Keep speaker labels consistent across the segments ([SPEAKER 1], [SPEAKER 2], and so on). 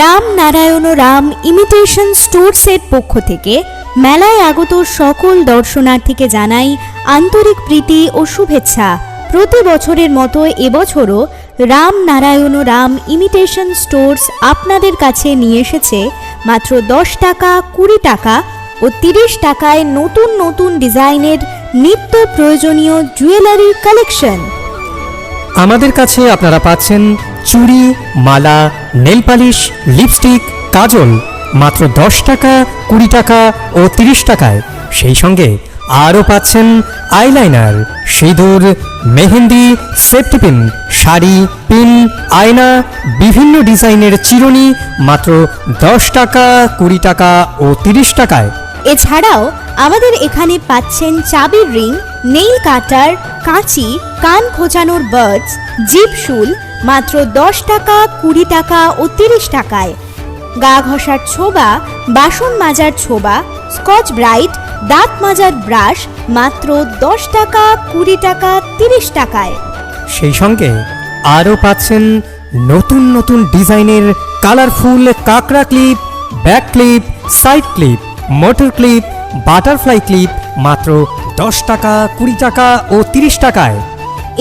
[SPEAKER 1] Ram Narayan Ram imitation স্টোরসের পক্ষ থেকে মেলায় আগত সকল দর্শনার্থীকে জানাই আন্তরিক প্রীতি ও শুভেচ্ছা। প্রতি বছরের মতো এবছরও রাম নারায়ণ রাম ইমিটেশন স্টোরস আপনাদের কাছে নিয়ে এসেছে মাত্র দশ টাকা, কুড়ি টাকা ও তিরিশ টাকায় নতুন নতুন ডিজাইনের নিত্য প্রয়োজনীয় জুয়েলারি কালেকশন
[SPEAKER 2] আমাদের কাছে আপনারা পাচ্ছেন চুড়ি, মালা, নেল পালিশ, লিপস্টিক, কাজল, মাত্র দশ টাকা, কুড়ি টাকা ও তিরিশ টাকায়। সেই সঙ্গে আরও পাচ্ছেন আইলাইনার, সিঁদুর, mehndi, safety pin, sari, pin, আয়না, বিভিন্ন ডিজাইনের চিরুনি, মাত্র দশ টাকা, কুড়ি টাকা ও তিরিশ টাকায়।
[SPEAKER 1] এছাড়াও আমাদের এখানে পাচ্ছেন চাবির রিং, নেইল কাটার কাঁচি, কান খোঁচানোর বার্ডস জিপশুল মাত্র দশ টাকা, কুড়ি টাকা ও তিরিশ টাকায়। গা ঘষার ছোবা, বাসন মাজার ছোবা, স্কচ ব্রাইট, দাঁত মাজার ব্রাশ, মাত্র দশ টাকা, কুড়ি টাকা, তিরিশ টাকায়।
[SPEAKER 2] সেই সঙ্গে আরও পাচ্ছেন নতুন নতুন ডিজাইনের কালারফুল কাকড়া clip back clip side clip motor clip, butterfly clip মাত্র দশ টাকা, কুড়ি টাকা ও তিরিশ টাকায়।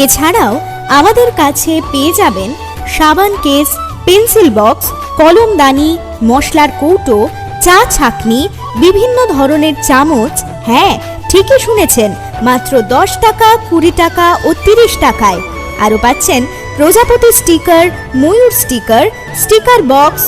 [SPEAKER 1] এছাড়াও আমাদের কাছে পেয়ে যাবেন সাবান কেস, পেন্সিল বক্স, কলমদানি, মশলার কৌটো, চা ছাকনি, বিভিন্ন ধরনের চামচ। হ্যাঁ ঠিকই শুনেছেন, মাত্র দশ টাকা, কুড়ি টাকা ও তিরিশ টাকায়। আরও পাচ্ছেন প্রজাপতি স্টিকার, ময়ূর স্টিকার স্টিকার বক্স।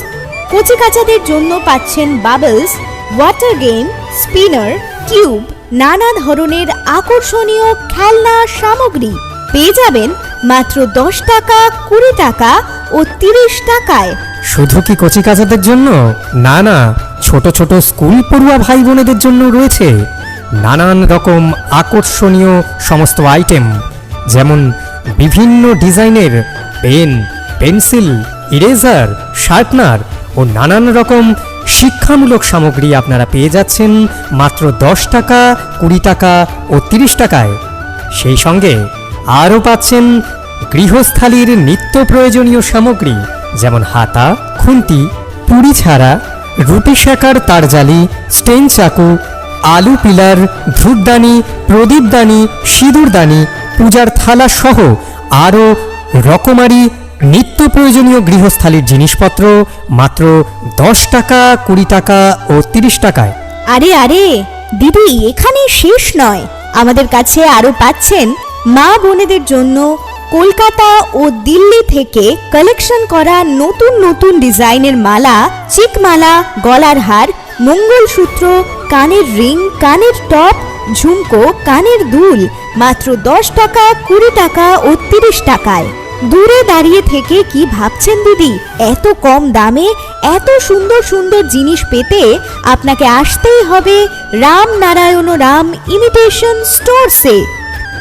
[SPEAKER 1] কচিকাচাদের জন্য পাচ্ছেন bubbles water game spinner cube নানা ধরনের আকর্ষণীয় খেলনা সামগ্রী। পেয়ে যাবেন মাত্র দশ টাকা, কুড়ি টাকা ও তিরিশ টাকায়।
[SPEAKER 2] শুধু কি কচি কচিকাচাদের জন্য? না না, ছোট ছোট স্কুল পড়ুয়া ভাই বোনেদের জন্য রয়েছে নানান রকম আকর্ষণীয় সমস্ত আইটেম, যেমন বিভিন্ন ডিজাইনের পেন, পেন্সিল, ইরেজার, শার্পনার ও নানান রকম শিক্ষামূলক সামগ্রী আপনারা পেয়ে যাচ্ছেন মাত্র দশ টাকা, কুড়ি টাকা ও তিরিশ টাকায়। সেই সঙ্গে আরও পাচ্ছেন গৃহস্থালির নিত্য প্রয়োজনীয় সামগ্রী, যেমন হাতা, খুন্তি, পুরি ছাড়া, রুটি শেখার তারজালি, স্টেন চাকু, আলু পিলার, ধূপদানি, প্রদীপদানি, সিঁদুরদানি, পূজার থালা সহ আরও রকমারি নিত্য প্রয়োজনীয় গৃহস্থালির জিনিসপত্র মাত্র দশ টাকা, কুড়ি টাকা ও তিরিশ টাকায়।
[SPEAKER 1] আরে আরে, দিদি, এখানে শেষ নয়। আমাদের কাছে আরও পাচ্ছেন মা বোনেদের জন্য কলকাতা ও দিল্লি থেকে কালেকশন করা নতুন নতুন ডিজাইনের মালা, চিকমালা, গলার হার, মঙ্গলসূত্র, কানের রিং, কানের টপ, ঝুমকো, কানের দুল মাত্র দশ টাকা, কুড়ি টাকা ও তিরিশ টাকায়। দূরে দাঁড়িয়ে থেকে কি ভাবছেন দিদি? এত কম দামে, এত সুন্দর সুন্দর জিনিস পেতে আপনাকে আসতেই হবে রাম নারায়ণ রাম ইমিটেশন স্টোরসে।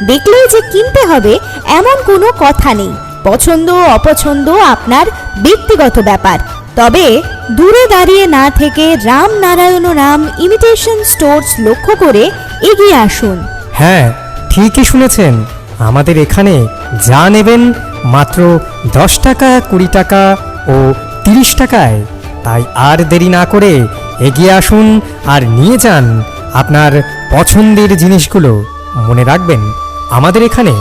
[SPEAKER 1] দেখলেই যে কিনতে হবে, এমন কোনো কথা নেই। পছন্দ অপছন্দ আপনার ব্যক্তিগত ব্যাপার। তবে দূরে দাঁড়িয়ে না থেকে রাম নারায়ণ রাম ইমিটেশন স্টোরস লক্ষ্য করে এগিয়ে আসুন।
[SPEAKER 2] হ্যাঁ ঠিকই শুনেছেন। আমাদের এখানে যা নেবেন মাত্র দশ টাকা, কুড়ি টাকা ও তিরিশ টাকায়। তাই আর দেরি না করে এগিয়ে আসুন আর নিয়ে যান আপনার পছন্দের জিনিসগুলো। মনে রাখবেন, আমাদের এখানে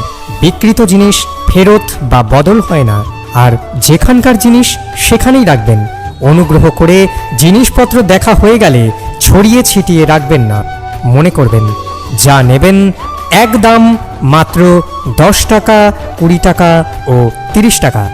[SPEAKER 2] বিকৃত জিনিস ফেরত বা বদল হয় না। আর যেখানকার জিনিস সেখানেই রাখবেন। অনুগ্রহ করে জিনিসপত্র দেখা হয়ে গেলে ছড়িয়ে ছিটিয়ে রাখবেন না। মনে করবেন, যা নেবেন এক দাম মাত্র দশ টাকা কুড়ি টাকা ও তিরিশ টাকা।